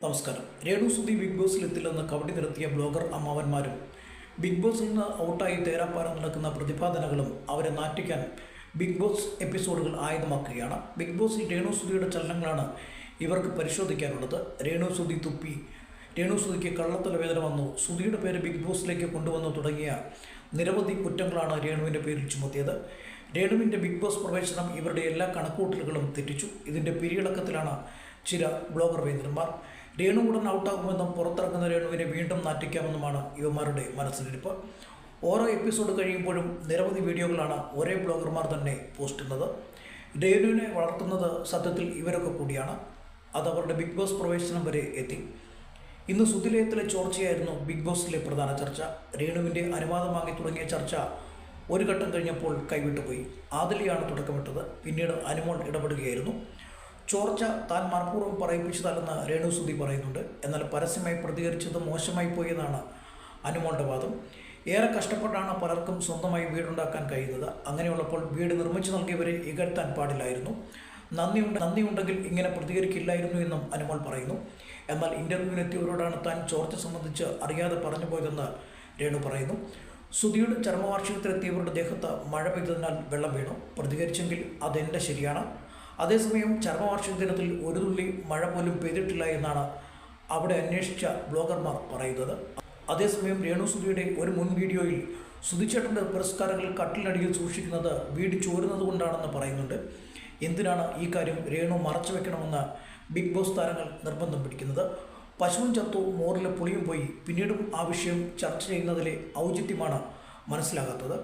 നമസ്കാരം. രേണു സുധി ബിഗ് ബോസിൽ എത്തില്ലെന്ന് കവടി നിർത്തിയ ബ്ലോഗർ അമ്മാവന്മാരും ബിഗ് ബോസിൽ നിന്ന് ഔട്ടായി തേരാപ്പാറ നടക്കുന്ന പ്രതിപാദനകളും അവരെ നാറ്റിക്കാൻ ബിഗ് ബോസ് എപ്പിസോഡുകൾ ആയുധമാക്കുകയാണ്. ബിഗ് ബോസിൽ രേണു സുധിയുടെ ചലനങ്ങളാണ് ഇവർക്ക് പരിശോധിക്കാനുള്ളത്. രേണു സുധി തുപ്പി. രേണു സുധിക്ക് കള്ളത്തലവേദന വന്നു. സുധിയുടെ പേര് ബിഗ് ബോസിലേക്ക് കൊണ്ടുവന്നു തുടങ്ങിയ നിരവധി കുറ്റങ്ങളാണ് രേണുവിന്റെ പേരിൽ ചുമത്തിയത്. രേണുവിന്റെ ബിഗ് ബോസ് പ്രവേശനം ഇവരുടെ എല്ലാ കണക്കൂട്ടലുകളും തെറ്റിച്ചു. ഇതിന്റെ പിരിയിളക്കത്തിലാണ് ചില ബ്ലോഗർ വേന്ദ്രന്മാർ രേണു ഉടൻ ഔട്ടാകുമെന്നും പുറത്തിറങ്ങുന്ന രേണുവിനെ വീണ്ടും നാറ്റിക്കാമെന്നുമാണ് യുവമാരുടെ മനസ്സിലിരിപ്പ്. ഓരോ എപ്പിസോഡ് കഴിയുമ്പോഴും നിരവധി വീഡിയോകളാണ് ഒരേ ബ്ലോഗർമാർ തന്നെ പോസ്റ്റ് ചെയ്യുന്നത് രേണുവിനെ വളർത്തുന്നത് സത്യത്തിൽ ഇവരൊക്കെ കൂടിയാണ്. അത് അവരുടെ ബിഗ് ബോസ് പ്രവേശനം വരെ എത്തി. ഇന്ന് സുതിലയത്തിലെ ചോർച്ചയായിരുന്നു ബിഗ് ബോസിലെ പ്രധാന ചർച്ച. രേണുവിന്റെ അനുവാദം വാങ്ങി തുടങ്ങിയ ചർച്ച ഒരു ഘട്ടം കഴിഞ്ഞപ്പോൾ കൈവിട്ടുപോയി. ആദിലിയാണ് തുടക്കമിട്ടത്. പിന്നീട് അനുമോൾ ഇടപെടുകയായിരുന്നു. ചോർച്ച താൻ മനഃപൂർവം പറയിപ്പിച്ചതല്ലെന്ന് രേണു സുധി പറയുന്നുണ്ട്. എന്നാൽ പരസ്യമായി പ്രതികരിച്ചത് മോശമായി പോയെന്നാണ് അനുമോളുടെ വാദം ഏറെ കഷ്ടപ്പെട്ടാണ് പലർക്കും സ്വന്തമായി വീടുണ്ടാക്കാൻ കഴിയുന്നത്. അങ്ങനെയുള്ളപ്പോൾ വീട് നിർമ്മിച്ചു നൽകിയവരെ ഇകഴ്ത്താൻ പാടില്ലായിരുന്നു. നന്ദിയുണ്ട് നന്ദിയുണ്ടെങ്കിൽ ഇങ്ങനെ പ്രതികരിക്കില്ലായിരുന്നു എന്നും അനുമോൾ പറയുന്നു. എന്നാൽ ഇന്റർവ്യൂവിനെത്തിയവരോടാണ് താൻ ചോർച്ച സംബന്ധിച്ച് അറിയാതെ പറഞ്ഞു പോയതെന്ന് രേണു പറയുന്നു. സുധിയുടെ ചർമ്മവാർഷികത്തിലെത്തിയവരുടെ ദേഹത്ത് മഴ പെയ്തതിനാൽ വെള്ളം വീണു. പ്രതികരിച്ചെങ്കിൽ അതെന്റെ ശരിയാണ്. അതേസമയം ചരമവാർഷിക ദിനത്തിൽ ഒരു തുള്ളി മഴ പോലും പെയ്തിട്ടില്ല എന്നാണ് അവിടെ അന്വേഷിച്ച ബ്ലോഗർമാർ പറയുന്നത്. അതേസമയം രേണു സുധിയുടെ ഒരു മുൻ വീഡിയോയിൽ സുധിച്ചേട്ടന്റെ പുരസ്കാരങ്ങൾ കട്ടിലടിയിൽ സൂക്ഷിക്കുന്നത് വീട് ചോരുന്നത് കൊണ്ടാണെന്ന് പറയുന്നുണ്ട്. എന്തിനാണ് ഈ കാര്യം രേണു മറച്ചു വെക്കണമെന്ന് ബിഗ് ബോസ് താരങ്ങൾ നിർബന്ധം പിടിക്കുന്നത്? പശുവും ചത്തു മോറിലെ പുളിയും പോയി പിന്നീടും ആ വിഷയം ചർച്ച ചെയ്യുന്നതിലെ ഔചിത്യമാണ് മനസ്സിലാകാത്തത്.